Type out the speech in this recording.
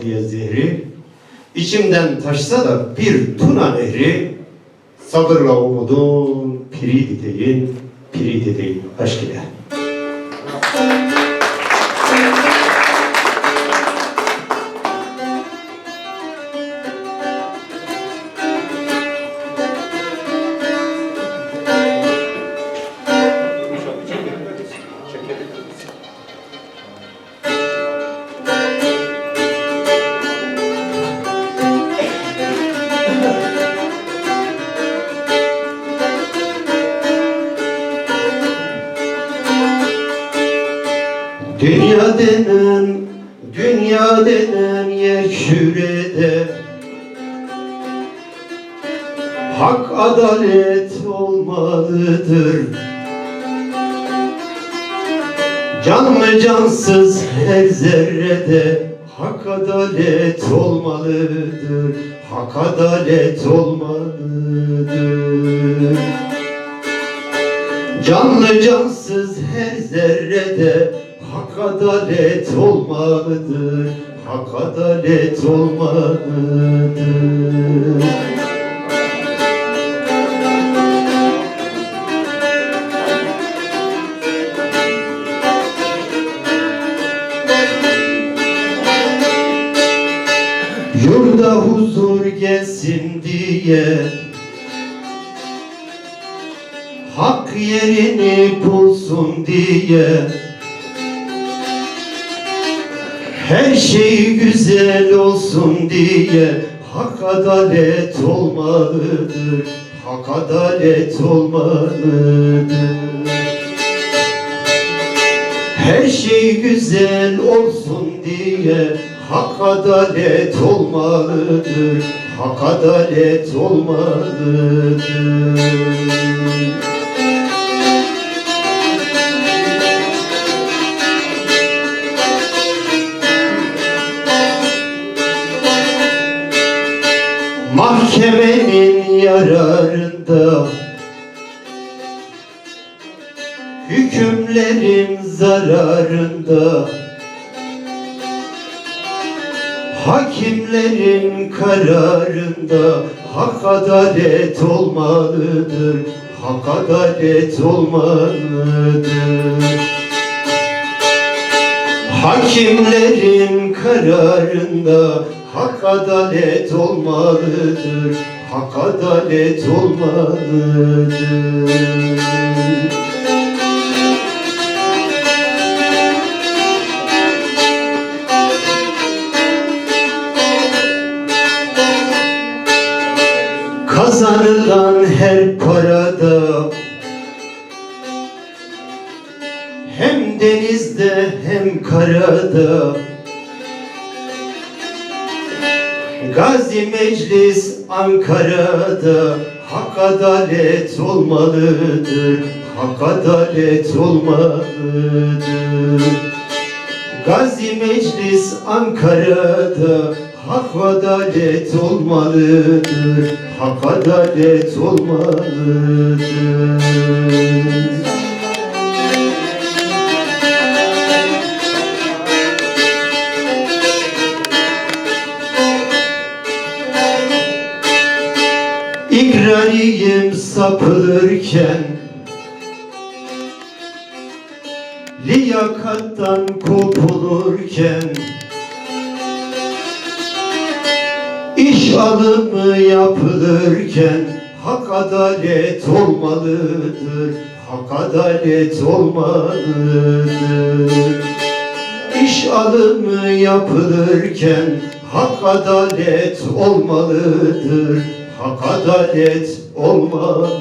diye zehri içimden taşsa da bir tuna nehri sabırla umudun piri deyin piri deyin aşk ile. Dünya denen, dünya denen yer kürede Hak adalet olmalıdır. Can mı cansız her zerrede Hak adalet olmalıdır Hak adalet olmalıdır. Canlı cansız her zerrede Hak adalet olmalıdır Hak adalet olmalıdır Yurda huzur gelsin diye. Hak yerini bulsun diye. Her şey güzel olsun diye. Hak adalet olmalıdır. Hak adalet olmalıdır. Her şey güzel olsun diye Hak adalet olmalıdır Hak adalet olmalıdır. Mahkemenin yararında Hükümlerin zararında Hakimlerin kararında Hak adalet olmalıdır Hak adalet olmalıdır Hakimlerin kararında hak adalet olmalıdır. Hak adalet olmalıdır. Kazanılan her parada. Hem denizde hem karada. Gazi Meclis Ankara'da Hak adalet olmalıdır Hak adalet olmalıdır. Gazi Meclis Ankara'da Hak adalet olmalıdır Hak adalet olmalıdır. İkrariyim sapılırken Liyakattan kopulurken İş alımı yapılırken Hak adalet olmalıdır Hak adalet olmalıdır İş alımı yapılırken hak adalet olmalıdır. Hak adalet olmalıdır.